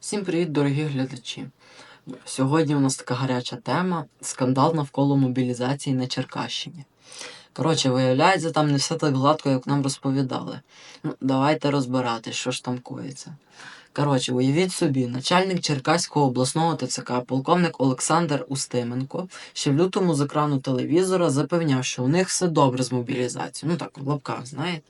Всім привіт, дорогі глядачі. Сьогодні у нас така гаряча тема скандал навколо мобілізації на Черкащині. Коротше, виявляється, там не все так гладко, як нам розповідали. Ну, давайте розбирати, що ж там коїться. Коротше, уявіть собі, начальник Черкаського обласного ТЦК, полковник Олександр Устименко, ще в лютому з екрану телевізора запевняв, що у них все добре з мобілізацією. Ну так, в лапках, знаєте.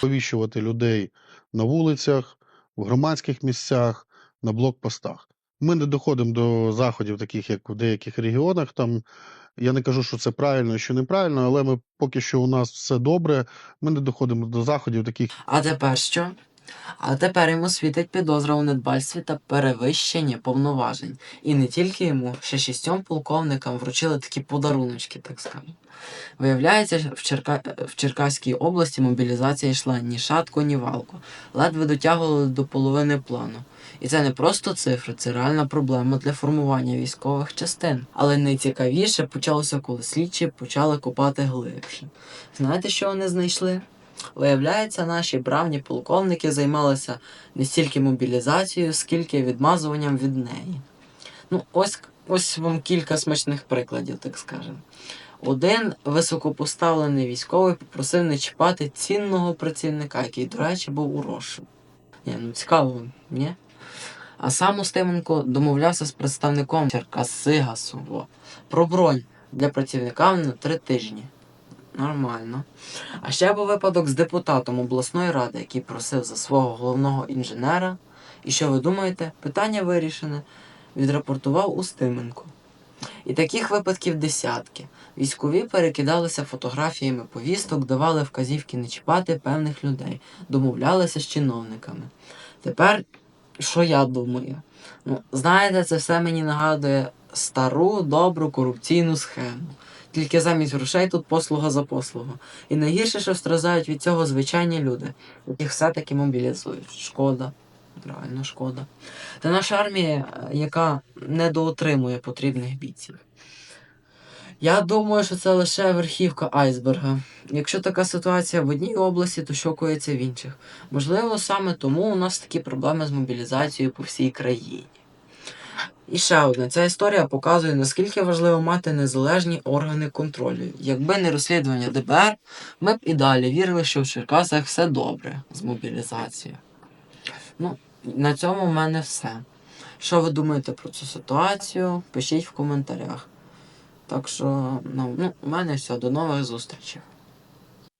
повіщувати людей на вулицях, в громадських місцях, на блокпостах. Ми не доходимо до заходів, таких як в деяких регіонах. Там я не кажу, що це правильно, що неправильно, але ми поки що у нас все добре. Ми не доходимо до заходів, таких А тепер що? А тепер йому світить підозра у недбальстві та перевищенні повноважень. І не тільки йому, ще шістьом полковникам вручили такі подаруночки, так скажемо. Виявляється, в, Черка... в Черкаській області мобілізація йшла ні шатко, ні валко. Ледве дотягували до половини плану. І це не просто цифри, це реальна проблема для формування військових частин. Але найцікавіше почалося, коли слідчі почали копати глибше. Знаєте, що вони знайшли? Виявляється, наші бравні полковники займалися не стільки мобілізацією, скільки відмазуванням від неї. Ну, ось, ось вам кілька смачних прикладів, так скажемо. Один високопоставлений військовий попросив не чіпати цінного працівника, який, до речі, був у розшуку. Ні, ну цікаво, ні? А сам Устименко домовлявся з представником Черкасигасу во, про бронь для працівника на три тижні. Нормально. А ще був випадок з депутатом обласної ради, який просив за свого головного інженера. І що ви думаєте? Питання вирішене. Відрапортував Устименко. І таких випадків десятки. Військові перекидалися фотографіями повісток, давали вказівки не чіпати певних людей, домовлялися з чиновниками. Тепер, що я думаю? Ну, знаєте, це все мені нагадує стару добру корупційну схему. Тільки замість грошей тут послуга за послугу. І найгірше, що страждають від цього звичайні люди, яких все-таки мобілізують. Шкода. Правильно, шкода. Та наша армія, е, яка недоотримує потрібних бійців. Я думаю, що це лише верхівка айсберга. Якщо така ситуація в одній області, то що в інших. Можливо, саме тому у нас такі проблеми з мобілізацією по всій країні. І ще одне, ця історія показує, наскільки важливо мати незалежні органи контролю. Якби не розслідування ДБР, ми б і далі вірили, що в Черкасах все добре з мобілізацією. Ну, на цьому в мене все. Що ви думаєте про цю ситуацію? Пишіть в коментарях. Так що, ну, ну, у мене все. До нових зустрічей.